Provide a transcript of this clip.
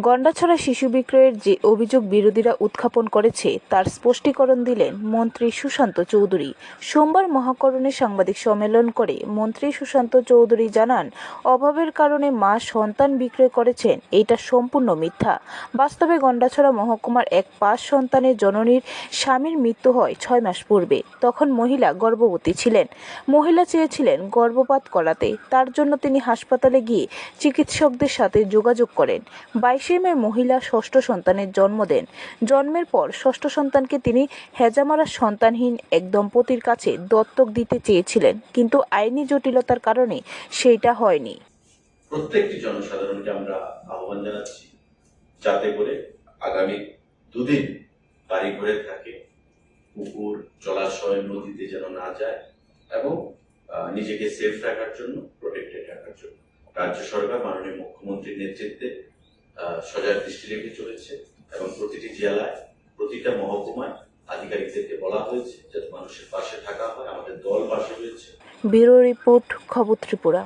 গন্ডাছড়া শিশু বিক্রয়ের যে অভিযোগ বিরোধীরা উত্থাপন করেছে, তার স্পষ্টীকরণ দিলেন মন্ত্রী সুশান্ত চৌধুরী। সোমবার মহাকরণে সাংবাদিক সম্মেলন করে মন্ত্রী সুশান্ত চৌধুরী জানান, অভাবের কারণে মা সন্তান বিক্রয় করেছেন এটা সম্পূর্ণ মিথ্যা। বাস্তবে গন্ডাছড়া মহকুমার এক পাঁচ সন্তানের জননীর স্বামীর মৃত্যু হয় ছয় মাস পূর্বে। তখন মহিলা গর্ভবতী ছিলেন। মহিলা চেয়েছিলেন গর্ভপাত করাতে। তার জন্য তিনি হাসপাতালে গিয়ে চিকিৎসকদের সাথে যোগাযোগ করেন। বাইশে মে মহিলা ষষ্ঠ সন্তানের জন্ম দেন। জন্মের পর ষষ্ঠ সন্তানকে তিনি হেজামারা সন্তানহীন এক দম্পতির কাছে দত্তক দিতে চেয়েছিলেন, কিন্তু আইনি জটিলতার কারণে সেইটা হয়নি। প্রত্যেকটি জনসাধারণকে আমরা আহ্বান জানাচ্ছি যাতে করে আগামী দুদিন বাড়ি ঘরে থাকে, পুকুর, জলাশয়, নদীতে যেন না যায় এবং নিজেকে সেফ রাখার জন্য প্রোটেক্টেড রাখার জন্য। রাজ্য সরকার, মাননীয় মুখ্যমন্ত্রীর নেতৃত্বে সজাগ দৃষ্টি রেখে চলেছে এবং প্রতিটি জেলায়, প্রতিটা মহকুমায় আধিকারিকদেরকে বলা হয়েছে যাতে মানুষের পাশে থাকা হয়, আমাদের দল পাশে রয়েছে। ব্যুরো রিপোর্ট খবর ত্রিপুরা।